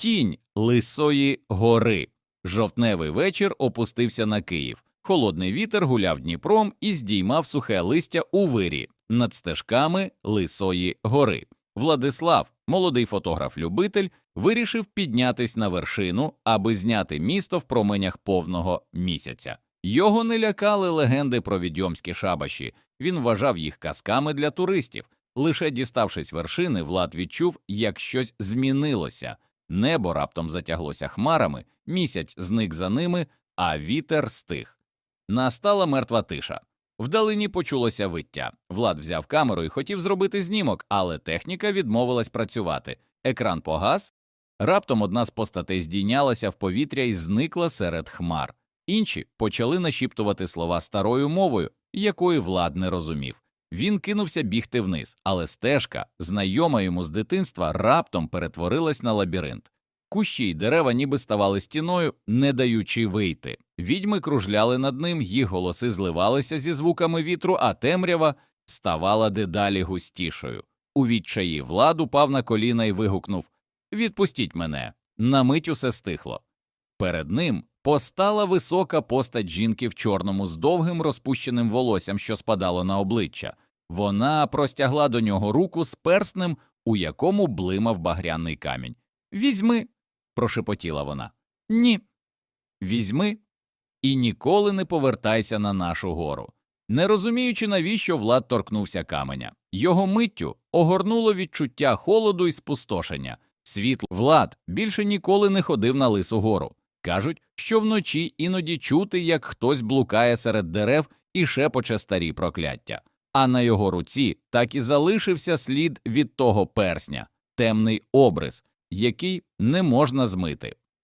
Тінь лисої гори. Жовтневий вечір опустився на Київ. Холодний вітер гуляв Дніпром і здіймав сухе листя у вирі над стежками Лисої гори. Владислав, молодий фотограф-любитель, вирішив піднятись на вершину, аби зняти місто в променях повного місяця. Його не лякали легенди про відьомські шабаші. Він вважав їх казками для туристів. Лише діставшись вершини, Влад відчув, як щось змінилося. Небо раптом затяглося хмарами, місяць зник за ними, а вітер стих. Настала мертва тиша. Вдалині почулося виття. Влад взяв камеру і хотів зробити знімок, але техніка відмовилась працювати. Екран погас. Раптом одна з постатей здійнялася в повітря і зникла серед хмар. Інші почали нашіптувати слова старою мовою, якої Влад не розумів. Він кинувся бігти вниз, але стежка, знайома йому з дитинства, раптом перетворилась на лабіринт. Кущі й дерева ніби ставали стіною, не даючи вийти. Відьми кружляли над ним, їх голоси зливалися зі звуками вітру, а темрява ставала дедалі густішою. У відчаї Влад упав на коліна і вигукнув Відпустіть мене. На мить усе стихло. Перед ним постала висока постать жінки в чорному з довгим розпущеним волоссям, що спадало на обличчя. Вона простягла до нього руку з перснем, у якому блимав багряний камінь. Візьми, прошепотіла вона. Ні. Візьми і ніколи не повертайся на нашу гору. Не розуміючи, навіщо Влад торкнувся каменя, його миттю огорнуло відчуття холоду і спустошення. Світло Влад більше ніколи не ходив на лису гору. Кажуть, що вночі іноді чути, як хтось блукає серед дерев і шепоче старі прокляття. А на його руці так і залишився слід від того персня, темний обрис, який не можна змити.